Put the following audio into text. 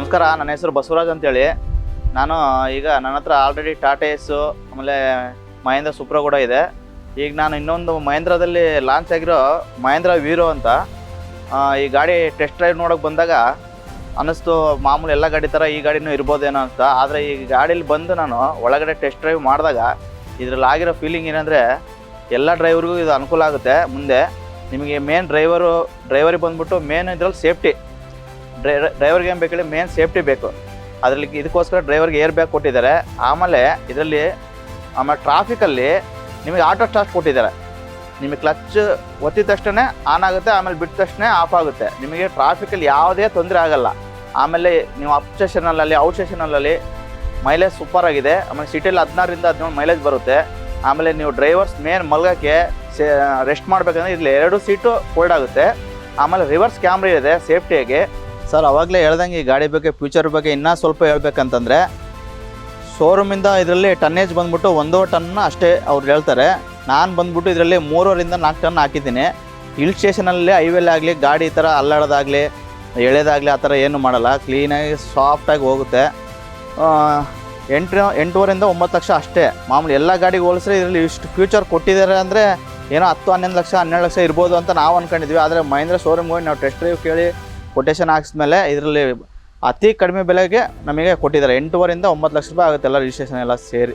ನಮಸ್ಕಾರ, ನನ್ನ ಹೆಸರು ಬಸವರಾಜ್ ಅಂತೇಳಿ. ನಾನು, ಈಗ ನನ್ನ ಹತ್ರ ಆಲ್ರೆಡಿ ಟಾಟಾ ಎಸ್ಸು ಆಮೇಲೆ ಮಹೇಂದ್ರ ಸೂಪ್ರ ಕೂಡ ಇದೆ. ಈಗ ನಾನು ಇನ್ನೊಂದು ಮಹೇಂದ್ರದಲ್ಲಿ ಲಾಂಚ್ ಆಗಿರೋ ಮಹೇಂದ್ರ ವೀರೋ ಅಂತ. ಈ ಗಾಡಿ ಟೆಸ್ಟ್ ಡ್ರೈವ್ ನೋಡೋಕೆ ಬಂದಾಗ ಅನ್ನಿಸ್ತು, ಮಾಮೂಲಿ ಎಲ್ಲ ಗಾಡಿ ಥರ ಈ ಗಾಡಿನೂ ಇರ್ಬೋದೇನೋ ಅಂತ. ಆದರೆ ಈ ಗಾಡೀಲಿ ಬಂದು ನಾನು ಒಳಗಡೆ ಟೆಸ್ಟ್ ಡ್ರೈವ್ ಮಾಡಿದಾಗ ಇದರಲ್ಲಿ ಆಗಿರೋ ಫೀಲಿಂಗ್ ಏನಂದರೆ ಎಲ್ಲ ಡ್ರೈವರ್ಗೂ ಇದು ಅನುಕೂಲ ಆಗುತ್ತೆ. ಮುಂದೆ ನಿಮಗೆ ಮೇನ್ ಡ್ರೈವರು ಡ್ರೈವರಿಗೆ ಬಂದ್ಬಿಟ್ಟು ಮೇನ್ ಇದ್ರಲ್ಲಿ ಸೇಫ್ಟಿ ಡ್ರೈವರ್ಗೆ ಏನು ಬೇಕಿಲ್ಲ ಮೇನ್ ಸೇಫ್ಟಿ ಬೇಕು. ಅದರಲ್ಲಿ ಇದಕ್ಕೋಸ್ಕರ ಡ್ರೈವರ್ಗೆ ಏರ್ ಬ್ಯಾಗ್ ಕೊಟ್ಟಿದ್ದಾರೆ. ಆಮೇಲೆ ಇದರಲ್ಲಿ ಆಮೇಲೆ ಟ್ರಾಫಿಕಲ್ಲಿ ನಿಮಗೆ ಆಟೋ ಸ್ಟಾರ್ಟ್ ಕೊಟ್ಟಿದ್ದಾರೆ. ನಿಮಗೆ ಕ್ಲಚ್ ಒತ್ತಿದ ತಕ್ಷಣ ಆನ್ ಆಗುತ್ತೆ, ಆಮೇಲೆ ಬಿಟ್ಟ ತಕ್ಷಣ ಆಫ್ ಆಗುತ್ತೆ. ನಿಮಗೆ ಟ್ರಾಫಿಕಲ್ಲಿ ಯಾವುದೇ ತೊಂದರೆ ಆಗಲ್ಲ. ಆಮೇಲೆ ನೀವು ಅಪ್ ಸ್ಟೇಷನಲ್ಲಲ್ಲಿ, ಔಟ್ ಸ್ಟೇಷನಲ್ಲಲ್ಲಿ ಮೈಲೇಜ್ ಸೂಪರ್ ಆಗಿದೆ. ಆಮೇಲೆ ಸಿಟಿಯಲ್ಲಿ ಹದಿನಾರರಿಂದ ಹದಿನೇಳು ಮೈಲೇಜ್ ಬರುತ್ತೆ. ಆಮೇಲೆ ನೀವು ಡ್ರೈವರ್ಸ್ ಮೇನ್ ಮಲ್ಗೋಕ್ಕೆ ರೆಸ್ಟ್ ಮಾಡಬೇಕಂದ್ರೆ ಇಲ್ಲಿ ಎರಡು ಸೀಟು ಫೋಲ್ಡ್ ಆಗುತ್ತೆ. ಆಮೇಲೆ ರಿವರ್ಸ್ ಕ್ಯಾಮ್ರಾ ಇದೆ ಸೇಫ್ಟಿಯಾಗಿ ಸರ್, ಅವಾಗಲೇ ಹೇಳ್ದಂಗೆ ಈ ಗಾಡಿ ಬಗ್ಗೆ ಫ್ಯೂಚರ್ ಬಗ್ಗೆ ಇನ್ನೂ ಸ್ವಲ್ಪ ಹೇಳ್ಬೇಕಂತಂದರೆ ಶೋರೂಮಿಂದ ಇದರಲ್ಲಿ ಟನ್ನೇಜ್ ಬಂದ್ಬಿಟ್ಟು ಒಂದೋ ಟನ್ನ ಅಷ್ಟೇ ಅವ್ರು ಹೇಳ್ತಾರೆ. ನಾನು ಬಂದ್ಬಿಟ್ಟು ಇದರಲ್ಲಿ ಮೂರರಿಂದ ನಾಲ್ಕು ಟನ್ ಹಾಕಿದ್ದೀನಿ. ಹಿಲ್ ಸ್ಟೇಷನಲ್ಲಿ ಹೈವೇಲಿ ಆಗಲಿ, ಗಾಡಿ ಈ ಥರ ಅಲ್ಲಾಡೋದಾಗಲಿ, ಎಳೆದಾಗಲಿ ಆ ಥರ ಏನು ಮಾಡಲ್ಲ. ಕ್ಲೀನಾಗಿ ಸಾಫ್ಟಾಗಿ ಹೋಗುತ್ತೆ. ಎಂಟು ಎಂಟೂವರೆಯಿಂದ ಒಂಬತ್ತು ಲಕ್ಷ ಅಷ್ಟೇ. ಮಾಮೂಲಿ ಎಲ್ಲ ಗಾಡಿಗೆ ಹೋಲಿಸ್ರೆ ಇದರಲ್ಲಿ ಇಷ್ಟು ಫ್ಯೂಚರ್ ಕೊಟ್ಟಿದ್ದಾರೆ ಅಂದರೆ ಏನೋ ಹತ್ತು, ಹನ್ನೊಂದು ಲಕ್ಷ, ಹನ್ನೆರಡು ಲಕ್ಷ ಇರ್ಬೋದು ಅಂತ ನಾವು ಅಂದ್ಕೊಂಡಿದ್ವಿ ಆದರೆ ಮಹೇಂದ್ರ ಶೋರೂಮ್ಗೆ ಹೋಗಿ ನಾವು ಟೆಸ್ಟ್ ಡ್ರೈವ್ ಕೇಳಿ ಕೊಟೇಶನ್ ಹಾಕ್ಸ್ಮೇಲೆ ಇದರಲ್ಲಿ ಅತಿ ಕಡಿಮೆ ಬೆಲೆಗೆ ನಮಗೆ ಕೊಟ್ಟಿದ್ದಾರೆ. ಎಂಟೂವರೆಯಿಂದ ಒಂಬತ್ತು ಲಕ್ಷ ರೂಪಾಯಿ ಆಗುತ್ತೆ ಎಲ್ಲ ರಿಜಿಸ್ಟ್ರೇಷನ್ ಎಲ್ಲ ಸೇರಿ.